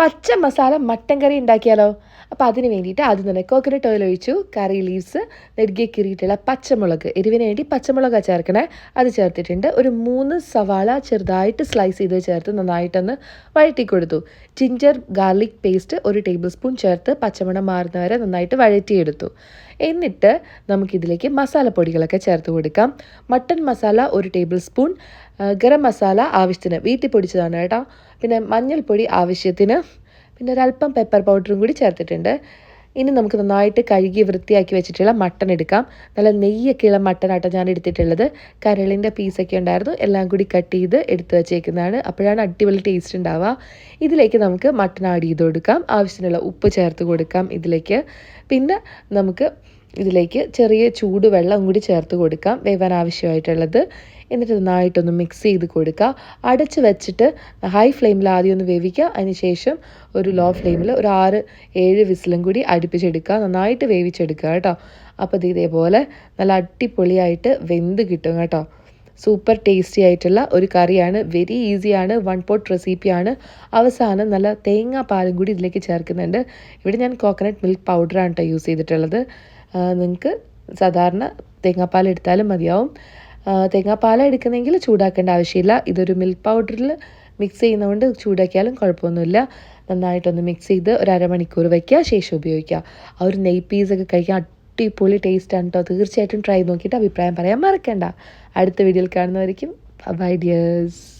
പച്ച മസാല മട്ടൻ കറി ഉണ്ടാക്കിയാലോ? അപ്പോൾ അതിന് വേണ്ടിയിട്ട് ആദ്യം തന്നെ കോക്കനട്ട് ഓയിൽ ഒഴിച്ചു കറി ലീവ്സ് നെടുകെ കീറിയിട്ടുള്ള പച്ചമുളക് എരിവിന് വേണ്ടി പച്ചമുളക് ചേർക്കണേ. അത് ചേർത്തിട്ടുണ്ട്. ഒരു മൂന്ന് സവാള ചെറുതായിട്ട് സ്ലൈസ് ചെയ്ത് ചേർത്ത് നന്നായിട്ടൊന്ന് വഴറ്റി കൊടുത്തു. ജിഞ്ചർ ഗാർലിക് പേസ്റ്റ് ഒരു ടേബിൾ സ്പൂൺ ചേർത്ത് പച്ചമണം മാറുന്നവരെ നന്നായിട്ട് വഴറ്റിയെടുത്തു. എന്നിട്ട് നമുക്കിതിലേക്ക് മസാലപ്പൊടികളൊക്കെ ചേർത്ത് കൊടുക്കാം. മട്ടൺ മസാല ഒരു ടേബിൾ സ്പൂൺ ഗരം മസാല ആവശ്യത്തിന് വീട്ടിൽ പൊടിച്ചതാണ് കേട്ടോ. പിന്നെ മഞ്ഞൾപ്പൊടി ആവശ്യത്തിന് പിന്നെ ഒരല്പം പെപ്പർ പൗഡറും കൂടി ചേർത്തിട്ടുണ്ട്. ഇനി നമുക്ക് നന്നായിട്ട് കഴുകി വൃത്തിയാക്കി വെച്ചിട്ടുള്ള മട്ടൺ എടുക്കാം. നല്ല നെയ്യൊക്കെയുള്ള മട്ടനാട്ടോ ഞാൻ എടുത്തിട്ടുള്ളത്. കരളിന്റെ പീസൊക്കെ ഉണ്ടായിരുന്നു. എല്ലാം കൂടി കട്ട് ചെയ്ത് എടുത്ത് വെച്ചേക്കുന്നതാണ്. അപ്പോഴാണ് അടിപൊളി ടേസ്റ്റ് ഉണ്ടാവുക. ഇതിലേക്ക് നമുക്ക് മട്ടൺ ആഡ് ചെയ്ത് കൊടുക്കാം. ആവശ്യത്തിനുള്ള ഉപ്പ് ചേർത്ത് കൊടുക്കാം ഇതിലേക്ക്. പിന്നെ നമുക്ക് ഇതിലേക്ക് ചെറിയ ചൂടുവെള്ളം കൂടി ചേർത്ത് കൊടുക്കാം. വേവാൻ ആവശ്യമായിട്ടുള്ളത്. എന്നിട്ട് നന്നായിട്ടൊന്ന് മിക്സ് ചെയ്ത് കൊടുക്കുക. അടച്ച് വെച്ചിട്ട് ഹൈ ഫ്ലെയിമിൽ ആദ്യം ഒന്ന് വേവിക്കുക. അതിനുശേഷം ഒരു ലോ ഫ്ലെയിമിൽ ഒരു ആറ് ഏഴ് വിസിലും കൂടി അടുപ്പിച്ചെടുക്കുക. നന്നായിട്ട് വേവിച്ചെടുക്കുക കേട്ടോ. അപ്പോൾ ഇത് ഇതേപോലെ നല്ല അടിപൊളിയായിട്ട് വെന്ത് കിട്ടും കേട്ടോ. സൂപ്പർ ടേസ്റ്റി ആയിട്ടുള്ള ഒരു കറിയാണ്. വെരി ഈസിയാണ് വൺ പോട്ട് റെസിപ്പിയാണ് അവസാനം നല്ല തേങ്ങാ പാലും കൂടി ഇതിലേക്ക് ചേർക്കുന്നുണ്ട്. ഇവിടെ ഞാൻ കോക്കനട്ട് മിൽക്ക് പൗഡറാണ് കേട്ടോ യൂസ് ചെയ്തിട്ടുള്ളത്. നിങ്ങൾക്ക് സാധാരണ തേങ്ങാപ്പാൽ എടുത്താലും മതിയാവും. തേങ്ങാപ്പാൽ എടുക്കുന്നെങ്കിൽ ചൂടാക്കേണ്ട ആവശ്യമില്ല. ഇതൊരു മിൽക്ക് പൗഡറിൽ മിക്സ് ചെയ്യുന്നതുകൊണ്ട് ചൂടാക്കിയാലും കുഴപ്പമൊന്നുമില്ല. നന്നായിട്ടൊന്ന് മിക്സ് ചെയ്ത് ഒരു അരമണിക്കൂർ വയ്ക്കുക ശേഷം ഉപയോഗിക്കുക. ആ ഒരു നെയ് പീസൊക്കെ കഴിക്കാൻ അടിപൊളി ടേസ്റ്റാണ് കേട്ടോ തീർച്ചയായിട്ടും ട്രൈ നോക്കിയിട്ട് അഭിപ്രായം പറയാൻ മറക്കണ്ട. അടുത്ത വീഡിയോയിൽ കാണുന്നവരിക്കും ബൈ ഡിയേഴ്സ്